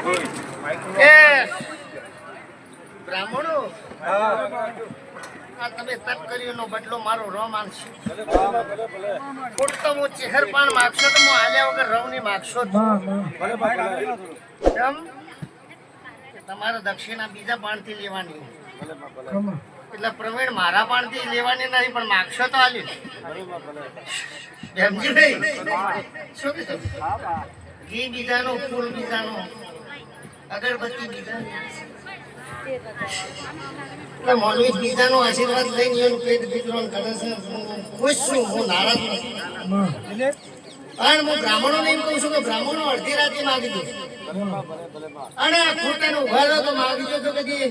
એ. બ્રાહ્મણો? આ તમે તપ કર્યો બદલો મારો ખોટ હું ચહેર પાન માગશો તો હું આલ્યા વગર રવની માગશો. કેમ તમારે દક્ષિણા બીજા પાણથી લેવાની એટલે પ્રવીણ મારા પાણથી લેવાની નહીં પણ માગશો તો આલી સમજી ભાઈ શું કીધું? ઘી બીજાનું ફૂલ બીજાનો. અગરબત્તી બીજાનો આશીર્વાદ લઈને એનું પેટ વિતરણ કરે છે. ખુશ છું હું નારાજ નથી કારણ હું બ્રાહ્મણો એમ કહું છું કે બ્રાહ્મણો અડધી રાતે માગી દો. અને આ ખોટાનો ઊભા રહો તો માગી દો તો કદી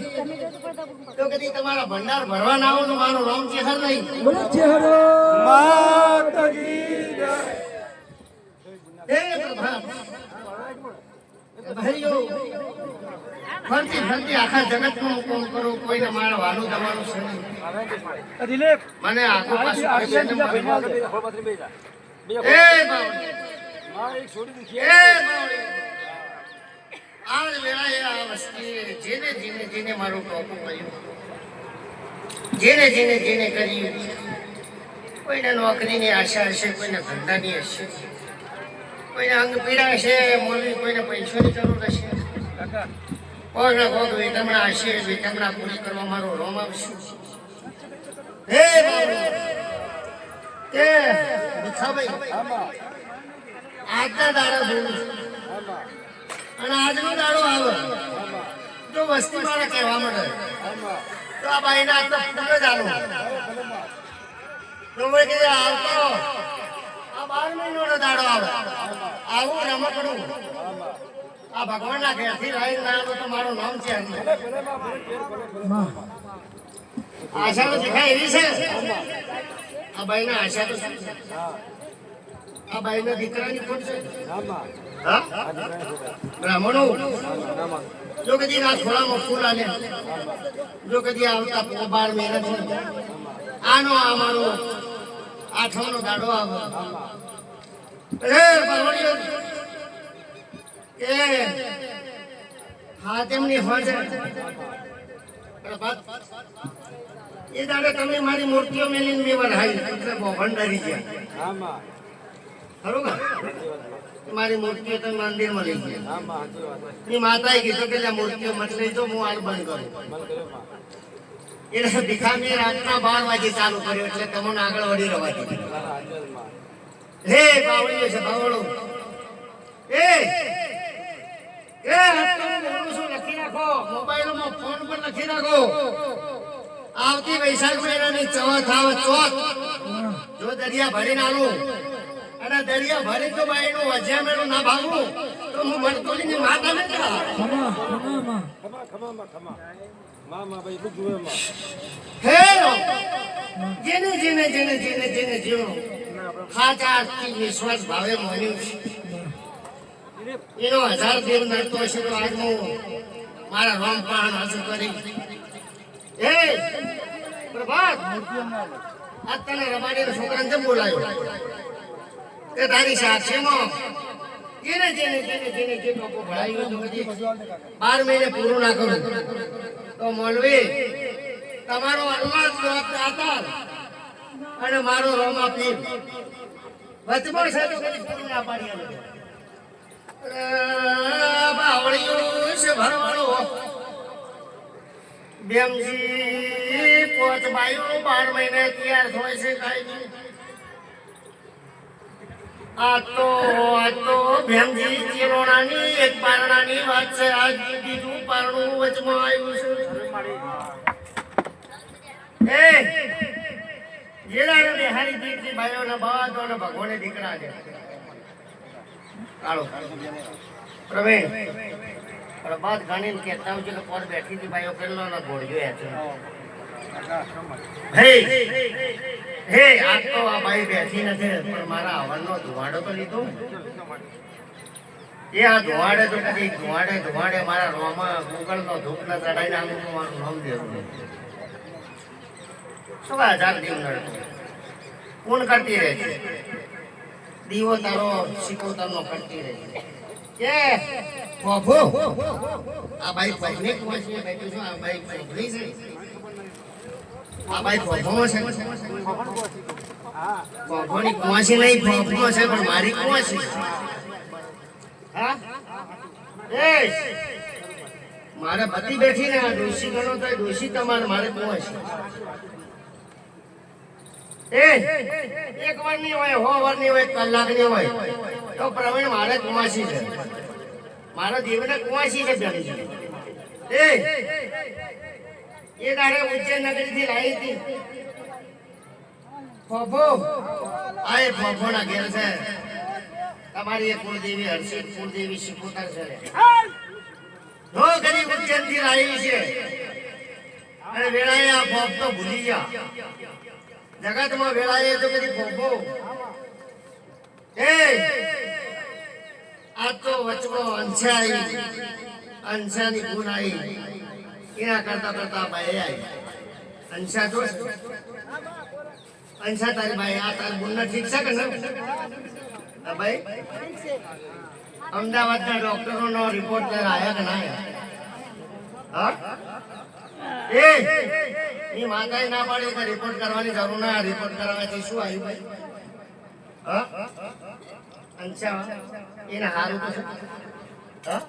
તો કદી તમારા ભંડાર ભરવા ના આવો તો મારું નામ ચેહર નહીં. પ્રભા. ફરતી ફરતી આખા જગતનું કોમ કરું કોઈને મારે વાલું તમારું છે મને આખો પાછું વેળાએ આ વસ્તી જેને જેને જેને મારું ટોપું કર્યું. જેને જેને જેને કર્યું. કોઈને નોકરીની આશા હશે કોઈને ધંધાની હશે. કોઈને અંગ પીડા છે મોલવી કોઈને પૈસાની જરૂર હશે. કોક. ને કોક વિટમણા હશે વિટમણા પૂરી કરવા મારો રોમ આવશે હે કે ભીખાભાઈ આજના દાડા અને આજનો દાડો આવે. તો વસ્તી મારા કહેવા માંડે. તો આ બાઈના હાથમાં ફૂલ જ આલું. તો આવતો. બાર મહિનાનો દાડો આવે. આવું રમકડું આ ભગવાનના ઘેરથી લાવીને ના આવ્યો તો મારું નામ છે આશા તો દેખાય એવી છે. આ બાઈના આશા તો શું છે? આ બાઈના દીકરાની ખોટ છે. બ્રાહ્મણો? જો કદી આ ખોળામાં ફૂલ આલે. જો કદી આવતા બાર મહિના છે. આનો આ મારો આઠમનો દાડો આવે. એ પરવડીઓ કે હા તેમની હોજ. એ દાડે તમે મારી મૂર્તિઓ મેલીને મેવર હાઈ એટલે બોભણ ડરી ગયા. ખરું મારી મૂર્તિઓ તમે મંદિરમાં લઈ ગયા. માતાએ કીધું કે મૂર્તિઓ મત લઈ જાઓ હું હાલ બંધ કરું. એટલે ભીખાને રાતના બાર વાગે ચાલુ કર્યો એટલે તમને આગળ વળી રવા દીધું હે બાવળીઓ છે, બાવળો. એ એ આવતી વૈશાખ મહિનાની ચોથ આવે જો દરિયા ભરીને આલું અને દરિયા ભરી તો બાઈનું વજ્યા મેળું ના ભાગું. તો હું મરતોલીની માતા ને હે જેને જેને જેને જેને જેને જેનો ખાચા અર્થથી વિશ્વાસ ભાવે મળ્યો છે. એનો હજાર દેવ નડતો હશે તો આજ હું મારા રોમ પણ હાજર કરી હે, પ્રભાત! આજ તને રબાડીના છોકરાને કેમ બોલાયો? કે તારી સાક્ષીમાં જેને જેને જેને જેને જે ટોપો ભળાયો બાર મહિને પૂરું ના કરું. તો મોલવી, તમારો અનુવાદ દાતાર અને મારો રોમા પીર વચમાં છે તો કદી ના પાડી. બાવળિયું છે ભરવાળો બેમજી પોચ બાયો બાર મહિને તૈયાર થાય છે કાંઈ નહીં આ તો આ તો ભેમજી ચિરોણાની એક પારણાની વાત છે. આજ બીજું પારણું વચમાં આવ્યું છે. એ જે બિહારી દીકરી ભાઈઓના બાદોને ભગવાને દીકરા છે. કાળો પ્રભાત ગણીને કહેતા હોય છે કે પર બેઠી હતી ભાઈઓ કેટલો ના જોયા છે? હે હે, આ તો આ ભાઈ બેઠી નથી, પણ મારા અવાજનો ધુવાડો તો લીધો. એ આ ધુવાડે તો કદી ધુવાડે ધુવાડે મારા રોમાં ગુગળનો ધૂપ ના ચડાઈને આનું તો મારું નામ દેવું. આ હજાર દીવ નડતો. કોણ કરતી રહે છે? દીવો તારો શીખવતાનો કરતી રહે છે. કે આ ભાઈ ફોફની કુંવાસી બેઠું છું, આ ભાઈ ફોફની છે. આ નહીં ફોફનો છે. પણ મારી કુંવાસી હા? એ મારે પતિ બેઠી ને આ ગણો તો ડોશી તમારે મારે કુંવાસી એ, એક વારની હોય, હો વારની હોય કલાકની હોય. તો પ્રવીણ મારે કુમાસી છે. મારા દેવને કુમાસી છે છે એ એ દાડે ઉજ્જૈન નગરી થી લાવી આ એ તો ભૂલી ગયા. જગતમાં વેળાએ તો કદી ફોફો. એ, આ તો વચમાં અંછા આવી અંછાની ગુણ આવી એના કરતા કરતા ભાઈ આવી અંશા જો અંશા તારી ભાઈ, આ તારી ગુણ ઠીક છે કે ના? ભાઈ. અમદાવાદના ડોક્ટરો નો રિપોર્ટ લઈને આવ્યા કે ના હા? એ! એ માતાએ ના પાડી કે રિપોર્ટ કરવાની જરૂર ના રિપોર્ટ કરવાથી શું આવ્યું ભાઈ? અંછા એને હારું તો? હા?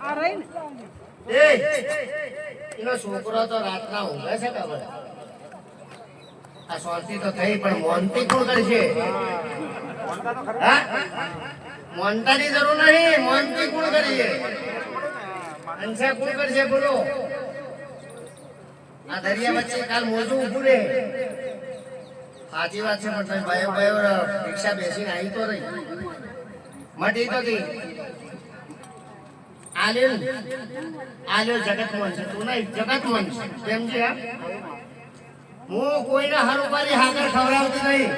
છોકરો તો રાતના ઊંઘે છે? આ શાંતિ તો થઈ, પણ મોનતી કોણ કરશે? મોનતાની જરૂર નહીં, મોનતી કોણ કરીએ અંછા કોણ કરશે બોલો? આ દરિયા વચ્ચે કાલ મોજું સાચી વાત છે, પણ ભાઈ ભાઈ રિક્ષા બેસીને આવી તો રહી. મટી તો હતી આલ્યો? આલ્યો જગતમોહન છે. તું નહીં જગતમાં છે કેમ છે? હું કોઈને હરુપારી હાકર ખવડાવતી નહીં.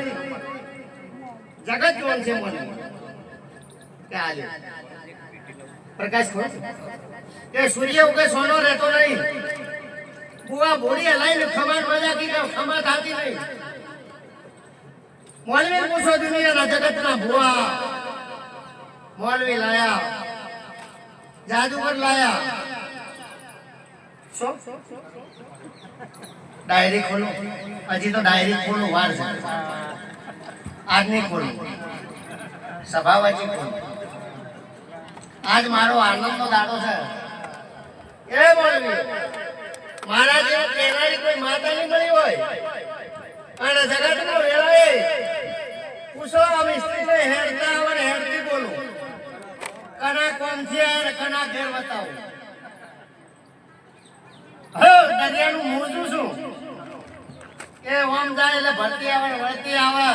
જગતમોહન છે મને. કે આલ્યો પ્રકાશ ખોર કે સૂર્ય ઉગે સોનો રહેતો નહીં. બુઆ ભોળી હલાઈને ખમાર મજા કી ખમા થાતી નહીં. મોલવી પૂછો દુનિયાના જગતના ભુવા. મોલવી લાયા. જાદુગર લાયા. ડાયરી ખોલો. હજી તો ડાયરી ખોલો, વાર છે. આજ નહીં ખોલો. સભા વાંચી ખોલો. આજ મારો આનંદનો દાડો છે. એ મોલવી મારા જેવા કેનારી કોઈ માતા નહીં મળી હોય? અને જગતનો વેળાએ પૂછો આ મિસ્ત્રીને, હેડતા આવે હેડતી કના કોમ છે અને કના ઘેર બતાવો. હવે દરિયાનું મોજું છું કે ઓમ જાય એટલે ભરતી આવે, વળતી આવે.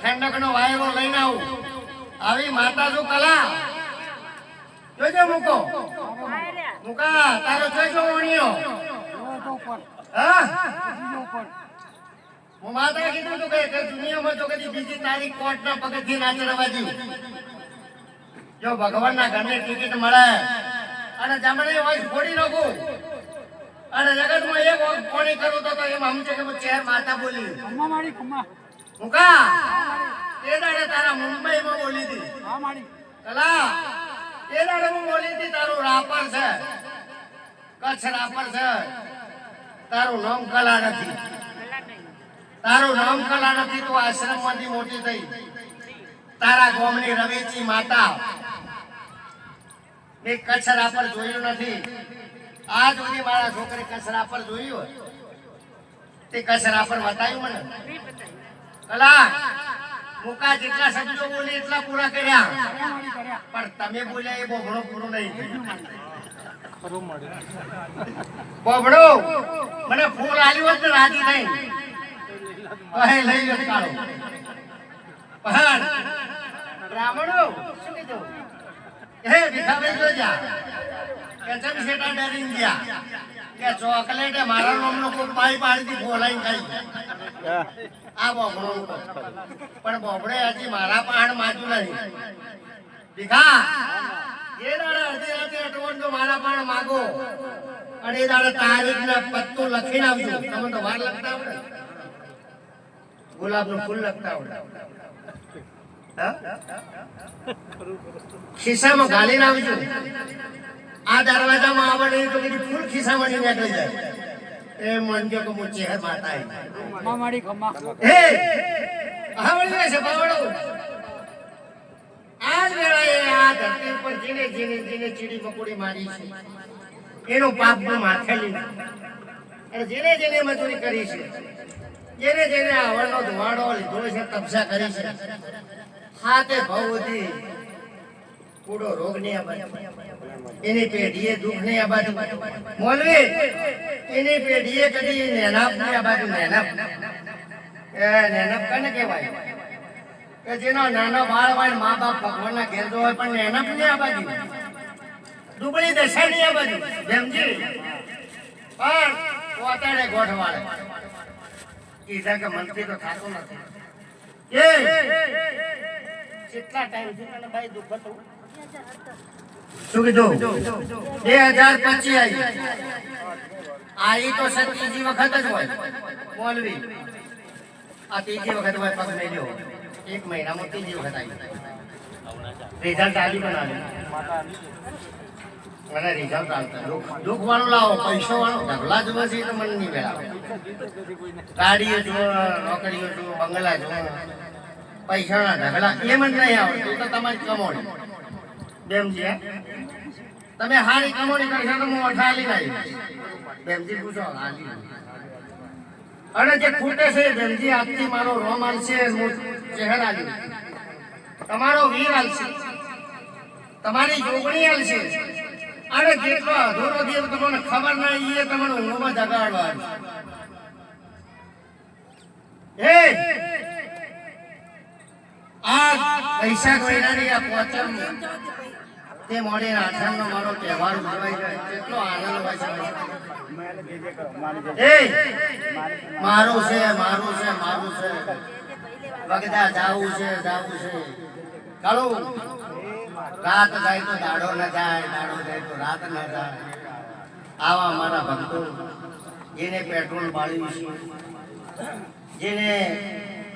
ઠંડકનો વાયરો લઈને આવું. આવી માતા શું કલા? જોજો મૂકો. મૂકા, તારો જોજો વણિયો. હા? હું માતા કીધું તું કે દુનિયામાં તો કદી બીજી તારીખ કોર્ટના પગથી ના ચડવા દઉં જો ભગવાનના ઘરની ટિકિટ મળે અને જમણી વોઇસ ફોડી નાખું. અને જગતમાં એક વખત કોણી કરું તો એમ છે કે ચેર માતા બોલી. મુકા. એ દાડે તારા મુંબઈમાં બોલી હતી. કલા એ દાડે હું બોલી હતી તારું રાપર છે. કચ્છ રાપર છે. તારું નામ કલા નથી. તારું નામ કલા નથી તું આશ્રમમાંથી મોટી થઈ. તારા ગોમની રવેચી માતા. મેં કચ્છ રાપર જોયું નથી. આ સુધી મારા છોકરે કચ્છ રાપર જોયું તે કચ્છ રાપર બતાવ્યું મને. કલા, મુકા જેટલા શબ્દો બોલી એટલા પૂરા કર્યા. પણ તમે બોલ્યા એ બોભણો પૂરો નહીં બોભણો, મને ફૂલ આવ્યું હોત રાજી નહીં કહે, લઈ કાળો. પણ, બ્રાહ્મણો, શું કીધું? હે મારા પણ બોબડે નહીં. મારા પણ માગો. અને એ દાડે ને પત્તું લખીને આવજો. તમે તો લખતા આવડે. ગુલાબનું ફૂલ લખતા આવડે? ખિસ્સામાં ગાલીને આવજો. આ દરવાજામાં આવે નહીં તો બીજી ફૂલ ખિસ્સામાં નીકળી જાય. એ મન કે હું ચેહર માતા આઈ. માડી ખમ્મા હે આવડી છે બાવળો આજ વેળાએ આ ધરતી ઉપર જીને જીને જીને ચીડી મકોડી મારી છે. એનો પાપ હું માથે લીધું અને જેને જેને મજૂરી કરી છે જેને જેને આવડનો ધુવાડો લીધો છે કબજા કરી છે હાથે ભવતી કુડો રોગની એની પેઢીએ દુઃખની આ બાજુ. મોલવી, એની પેઢીએ કદી નેનાપની આ બાજુ. નેનાપ. એ નેનાપ કને કહેવાય? કે જેનો નાનો બાળ હોય મા બાપ ભગવાનના ઘેર હોય પણ નેનાપ ને આ બાજુ. દુબળી દશા ની આ બાજુ. જેમજી પણ પોતાને ગોઠવાડે. કીધા કે મનથી તો થાતું નથી. બે હજાર બોલવી. આ ત્રીજી વખત મને રિઝલ્ટ આવતા લાવો પૈસો વાળો તો મને નહીં ગાડીઓ જુઓ નોકરીઓ જુઓ બંગલા જુઓ પૈસાના ઢગલા એ મને નહીં આવડતું તો તમારી કમોણી બેમજી? તમે હારી કમોણી કરશો તો હું અઠાલી નહીં બેમજી પૂછો. હાલી અને જે ખૂટે છે બેમજી આજથી મારો રોમ આવશે હું ચહેર આવી તમારો વીર આલશે તમારી જોગણી આલશે અને જેટલો અધૂરો દેવ તમને ખબર ના એ તમને ઊંઘમાં જગાડવા. હે! આ વૈશાખ મહિનાની આ પોચમ તે મોડી આઠમનો મારો તહેવાર ઉજવાય છે કેટલો આનંદ હોય છે. મારું છે મારું છે મારું છે. વગદા જાવું છે જાવું છે. ચાલો, રાત જાય તો દાડો ન જાય, દાડો જાય તો રાત ન જાય. આવા મારા ભક્તો, જેને પેટ્રોલ બાળ્યું છે, જેને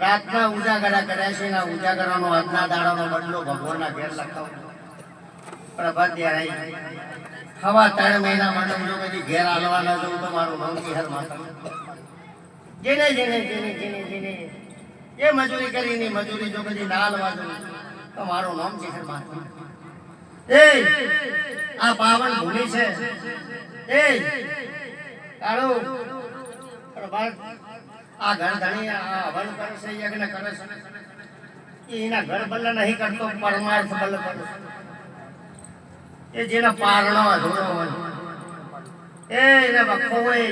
રાતના ઉજાગરા કર્યા છે એના ઉજાગરાનો આજના દાડાનો બદલો ભગવાનના ઘેર લખાવ. પ્રભાત ત્યારે હવા ત્રણ મહિના માટે જો કદી ઘેર હાલવાના જવું તો મારું નામ હર માતા જેને જેને જેને જેને જેને એ મજૂરી કરીને મજૂરી જો કદી ના હાલવા જવું તો મારું નામ કિહર માતા એ, આ પાવન ભૂમિ છે. એ, કાળો, પ્રભાત આ ઘર ધણી હવન કરે છે યજ્ઞ કરે છે. એના ઘર બલ્લ નહીં કરતો પરમાર્થ બલ્લ કરે એ જેના પારણો અધૂરો હોય. એ એને વખો હોય.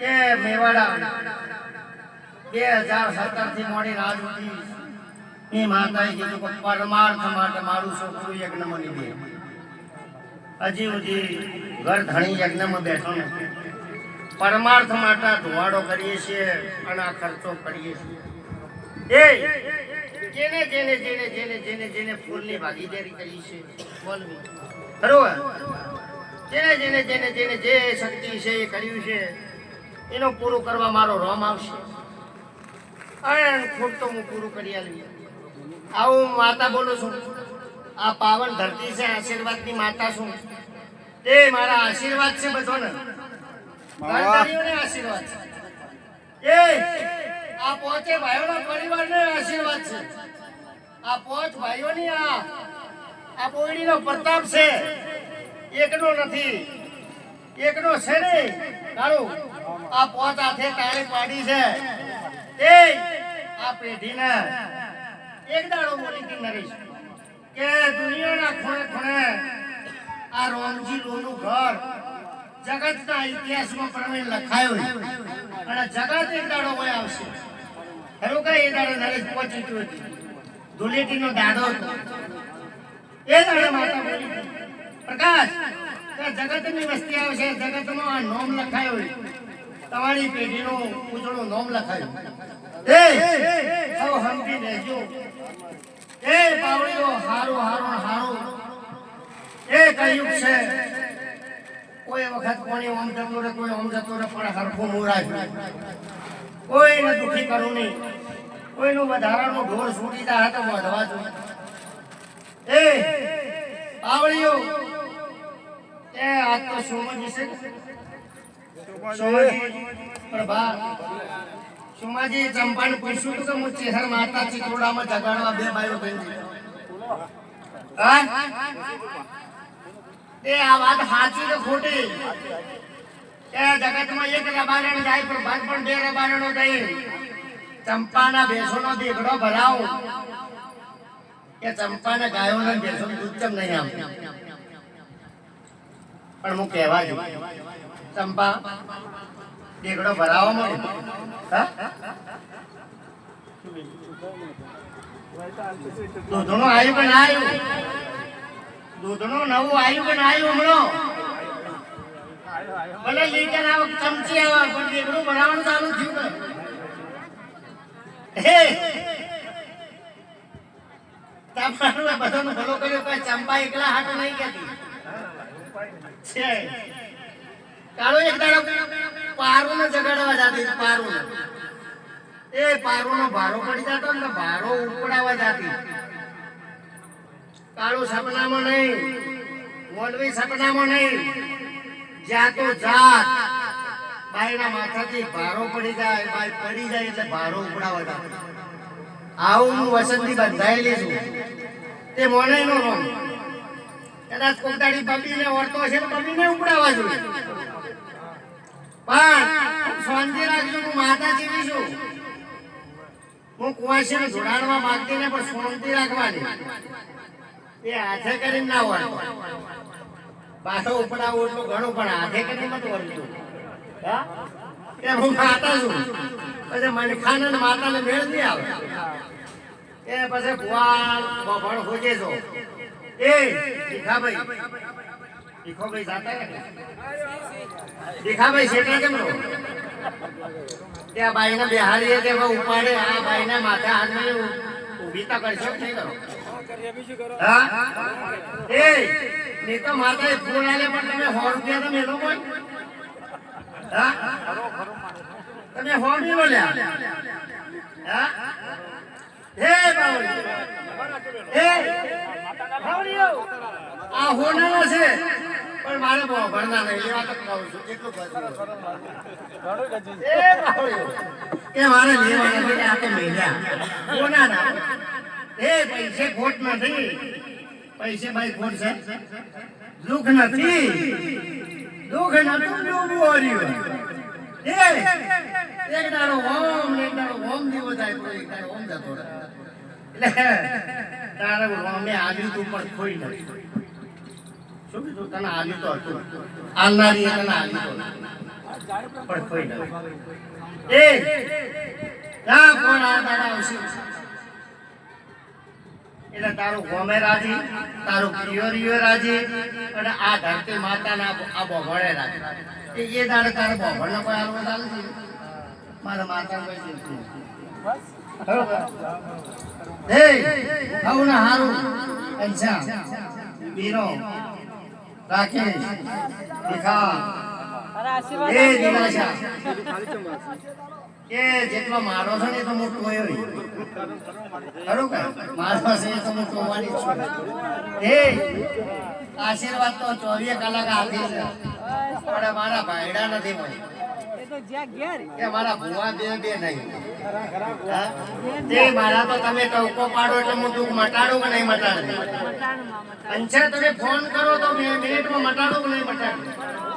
એ મેવાડા બે હજાર સત્તરથી મોડી રાત સુધી એ માતાએ કીધું કે પરમાર્થ માટે મારું છોકરું યજ્ઞ મળી દે હજી સુધી ઘર ધણી યજ્ઞમાં બેઠો નથી. પરમાર્થ માટે ધોવાડો કરીએ છીએ અને આ ખર્ચો કરીએ છીએ. એ, જેને જેને જેને જેને જેને જેને ફૂલની ભાગીદારી કરી છે બોલવી બરોબર? જેને જેને જેને જેને જે શક્તિ છે એ કર્યું છે, એનું પૂરું કરવા મારો રોમ આવશે. અને ખોટ તો હું પૂરું કરી આવી આવું માતા બોલું છું. આ પાવન ધરતી છે, આશીર્વાદની માતા છું. તે મારા આશીર્વાદ છે બધાને. આશીર્વાદ. છે એ, આ પોતે ભાઈઓના પરિવારને આશીર્વાદ છે. આ પોચ ભાઈઓની આ આ બોયડીનો પ્રતાપ છે. એકનો નથી. એકનો છે ને, તારું. આ પોચ હાથે તાળી પાડી છે. એ, આ પેઢીને. એક દાડો બોલી હતી નરેશ, કે દુનિયાના ખૂણે ખૂણે આ રોમજી લોનું ઘર જગતના ઇતિહાસમાં પ્રવીણ લખાયો. અને જગત એક દાડો કોઈ આવશે. ખરું કઈ એ દાડો નરેશ પહોંચી ગયું હતું ધૂળેટીનો દાડો એ દાડે માતા બોલી પ્રકાશ જગતની વસ્તી આવશે. જગતનો આ નોમ લખાયો. તમારી પેઢીનું ઉજળો નોમ લખાયું. એ સૌ સમજી લેજો એ પાવડીઓ હારો, હારું હારું. એ કયું છે. કોઈ વખત કોની ઓમ જતો રહે કોઈ ઓમ જતો રહે પણ હરખું મૂળાય કોઈને દુખી કરું નહીં. કોઈનું વધારાનું ઢોર છૂટી જાય તો વધવા જોઈએ. એ પાવળીઓ એ, આ તો સોમજી છે ને? પ્રભા સોમાજી, ચંપાને પૂછ્યું હતું કે હું ચેહર માતા ચિત્રોડામાં જગાડવા બે ભાઈઓ બની હા? એ આ વાત સાચી કે ખોટી? એ જગતમાં એક રબારણ જાય પણ ભાગ પણ બે રબારણો જાય. ચંપાના ભેંસોનો દીકડો ભરાવો. કે ચંપાના ગાયોના ભેંસોનું દૂધ ચમ નહીં આમ? પણ હું કહેવા છું ચંપા દીકડો ભરાવો મને. તો દૂધનું આવ્યું પણ આવ્યું દૂધનું નવું આવ્યું કે ના આવ્યું હમણાં? ભલે લીટર આવે ચમચી આવે, પણ દીકરું ભરાવાનું ચાલુ થયું ને હે! તમારું આ ભલો કર્યો એકલા હાટું નહીં કહેતી. છે. કાળો દાડો પારુને જગાડવા જાતી પારું એ પારું નો ભારો પડી જતો ને ભારો ઉપડાવવા જાતી. કાળું સપનામાં નહીં મોલવી સપનામાં નહીં જાતો જાત બાઈના માથાથી ભારો પડી જાય બાઈ પડી જાય એટલે ભારો ઉપડાવવા આવું હું વસંતી બંધાયેલી છું. તે મોને નો રોમ કદાચ કોકદાડી બબીને ઓળતો તો બબીને ઉપડાવવા જોઈએ. પણ શાંતિ રાખજો, હું માતા જેવી છું. હું કુવાસીને જોડાણમાં માંગતી ને પણ શાંતિ રાખવાની. એ હાથે કરીને ના હોય. પાછો ઉપડાવો ઘણું પણ હાથે કરીને હા? ખાતા છું. પછી મનખાને માતાને મેળ નહીં આવે. પછી એ, ભીખાભાઈ. ભીખોભાઈ જાતા કેમ ત્યાં બાઈને બેહાડીએ તે ઉપાડે, આ બાઈને માથે હાથ ઊભી તો કરશો નહીં કરો? હા? એ, નહીં તો આલે પણ હા? હા? આ હોનાનો છે. પણ મારે બહુ છું. એ મારે લેવા નથી કે આ તો મેલ્યા. હોનાના. એ પૈસે ખોટ નથી. પૈસે ભાઈ ખોટ છે. દુઃખ નથી. દુઃખ નતું ડૂબવું ઓમ એક દાડો ઓમ એટલે તારે ઓમે આવ્યું તું પણ ખોઈ નથી પણ ખોઈ નથી એટલે તારું ગોમે રાજી તારું પિયોરિયો રાજી અને આ ધરતી માતાના આ બોભળે રાજી. એ એ દાડે તારે બોભળનો કોઈ આલવો ચાલે છે? મારા માતા કોઈ ચિંતા નથી. હવના હારું. અંશા બીરો રાકેશ. ભીખા. એ દિલાશા કે જેટલો મારો છે ને એ તો હું ટોયો ખરું કે મારો છે એ તો હું ટોવાની છું. હે આશીર્વાદ તો ચોવીસ કલાક આપી છે. પણ મારા ભાઈડા નથી મળી. કે મારા ભુવા બે બે નહીં. તે મારા તો તમે ટવકો પાડો એટલે હું દુઃખ મટાડું કે નહીં મટાડું? પંચાયત તમે ફોન કરો તો મિનિટમાં મટાડું કે નહીં મટાડું?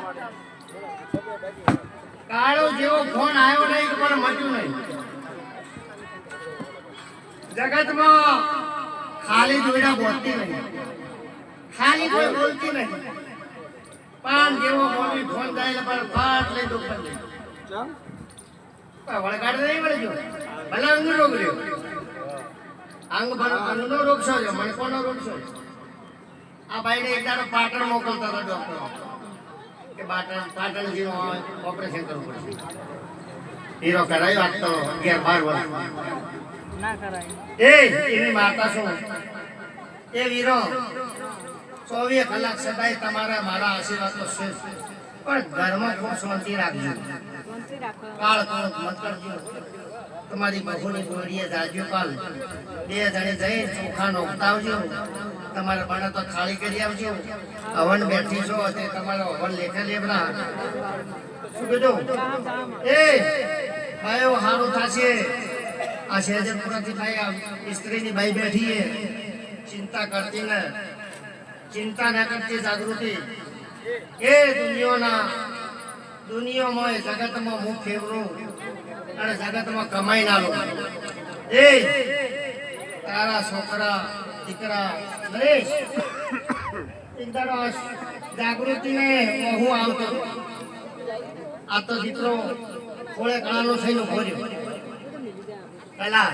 કાળો જેવો ફોન આવ્યો નહીં પણ મચ્યું નહીં. જગતમાં ખાલી જોડા બોલતી નહીં. ખાલી કોઈ બોલતી નહીં. પાન જેવો મોટી ફોન થાય પણ ફાટ લઈ લઈ વળગાડ નહીં વળજો ભલે અંગ રોગ રહ્યો અંગ અંગનો રોગ છો? મણકોનો રોગ છો છે? આ ભાઈને એક દાડો પાટણ મોકલતા હતા ડોક્ટર. કે પાટણ પાટણ ઓપરેશન કરવું પડશે. હીરો કરાયો આજ તો અગિયાર બાર વર્ષ. એ એની માતા શું? એ વીરો ચોવીસ કલાક સદાય તમારા મારા આશીર્વાદ તો છે. પણ ઘરમાં ખૂબ શાંતિ રાખજો? કાળ કાળ મત કરજો તમારી બહુની ગોળીએ જાગ્યો કાલ. બે જણે જઈ ચોખા નોખતા આવજો તમારા બાણા તો ખાલી કરી આવજો. હવન બેઠી છો તે તમારો હવન લેખે લેવડા શું કીધું? એ, ભાઈઓ, હારું થશે. આ શહેજરપુરાથી ભાઈ આ સ્ત્રીની ભાઈ બેઠી ચિંતા કરતી ને. ચિંતા ના કરતી જાગૃતિ. એ દુનિયાના, દુનિયામાં જગતમાં હું ફેવરું. અને જગતમાં કમાઈ ના લો. એ તારા છોકરા દીકરા નરેશ આ જાગૃતિને હું આવતો આ તો દીકરો કોળે કળાનો થઈને ભોર્યો પેલા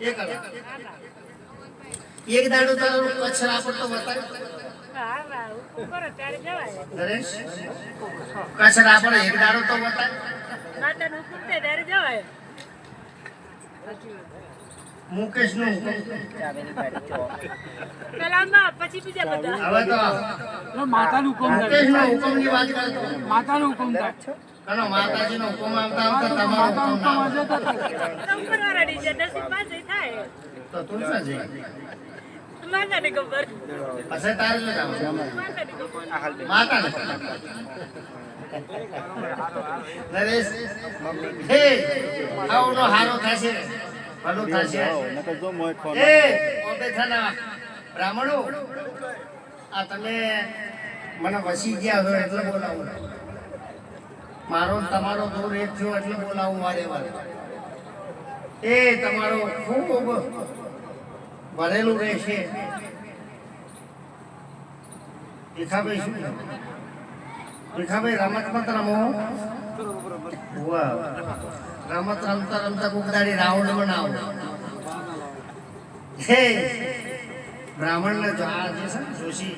એ કર. એક દાડો તારો કચ્છ રાપડતો બતાવ હા હા ઉપર ત્યારે જવાય. નરેશ કચ્છ રાપડ એક દાડો તો બતાવ માતાનું હુકમ થાય ત્યારે જવાય. મુકેશનું પેલા પછી બીજા બધા. હવે તો માતાનું હુકમ મુકેશ નો હુકમની વાત કરતો માતાનું હુકમ થાય. કનો માતાજી નો હુકમ આવતા આવતા તમારો હુકમ ના આવે. વાળા નીચે નસીબમાં જઈ થાય. તો તું શું જઈ માતાને ખબર પછી તારે શું જવાનું? માતા ને નરેશ હે આવનો હારો થશે ભલું થશે એ ઓબે થાના બ્રાહ્મણો આ તમે મને વસી ગયા છો એટલે બોલાવું મારો તમારો દૂર એક થયો એટલે બોલાવું વારે વારે એ તમારો ખૂબ ભરેલું રહેશે ભીખાભાઈ શું ભીખાભાઈ રમત મત રમો રમત રમતા રમતા કોક દાડી રાઉન્ડ બનાવો હે બ્રાહ્મણ ને જો આ જે છે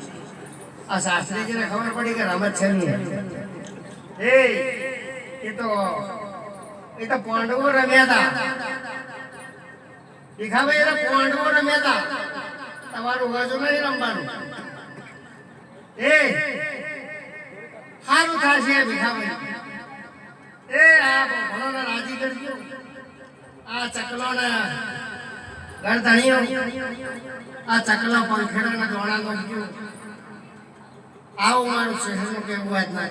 આ શાસ્ત્રીજીને ખબર પડી કે રમત છે નહીં એ એ તો એ તો પાંડવો રમ્યા હતા ભીખાભાઈ એટલે પાંડવો રમ્યા હતા તમારું હજુ નહીં રમવાનું એ સારું થશે ભીખાભાઈ એ આ ભણોને રાજી કરજો. આ ચકલોને ગરધણીઓ આ ચકલો પંખેડાના દોણા નોખજો આવું મારું શહેરનું કેવું વાત ના